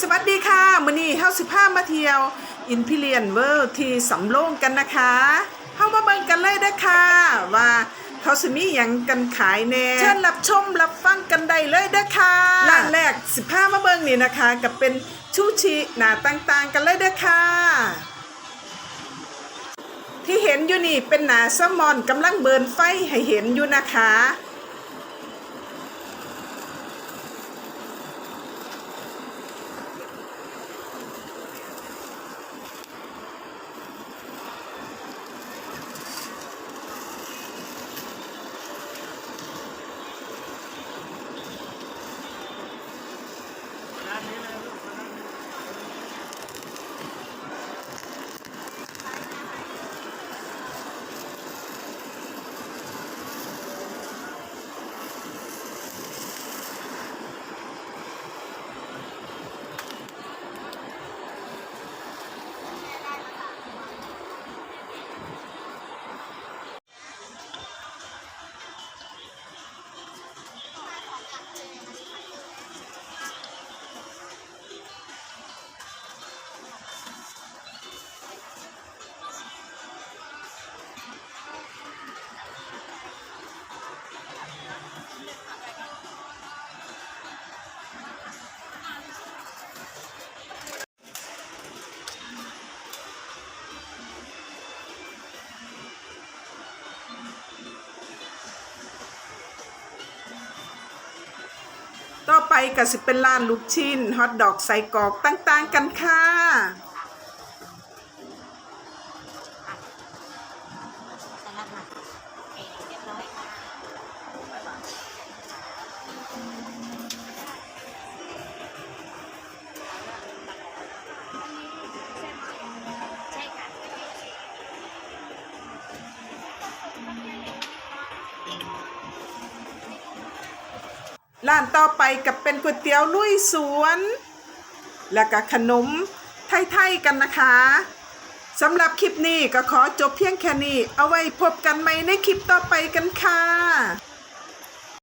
สวัสดีค่ะมื้อนี้เฮาสิพามาเที่ยว อินพิเลียนเวิลด์ที่สำโรงกันนะคะเฮามาเบิ่งกันเลยเด้อค่ะว่าเขาสิมีหยังกันขายแน่เชิญรับชมรับฟังกันได้เลยเด้อค่ะร้านแรกสิพามาเบิ่งนี่นะคะกับเป็นชูชิหน้าต่างๆ กันเลยเด้อค่ะที่เห็นอยู่นี่เป็นหนาแซลมอนกำลังเบิร์นไฟให้เห็นอยู่นะคะ ก็สิเป็นร้านลูกชิ้นฮอทดอกใส่กรอกต่างๆกันค่ะ ร้านต่อไปกับเป็นก๋วยเตี๋ยวลุยสวน และก็ขนมไทยๆกันนะคะสำหรับคลิปนี้ก็ขอจบเพียงแค่นี้ เอาไว้พบกันใหม่ในคลิปต่อไปกันค่ะ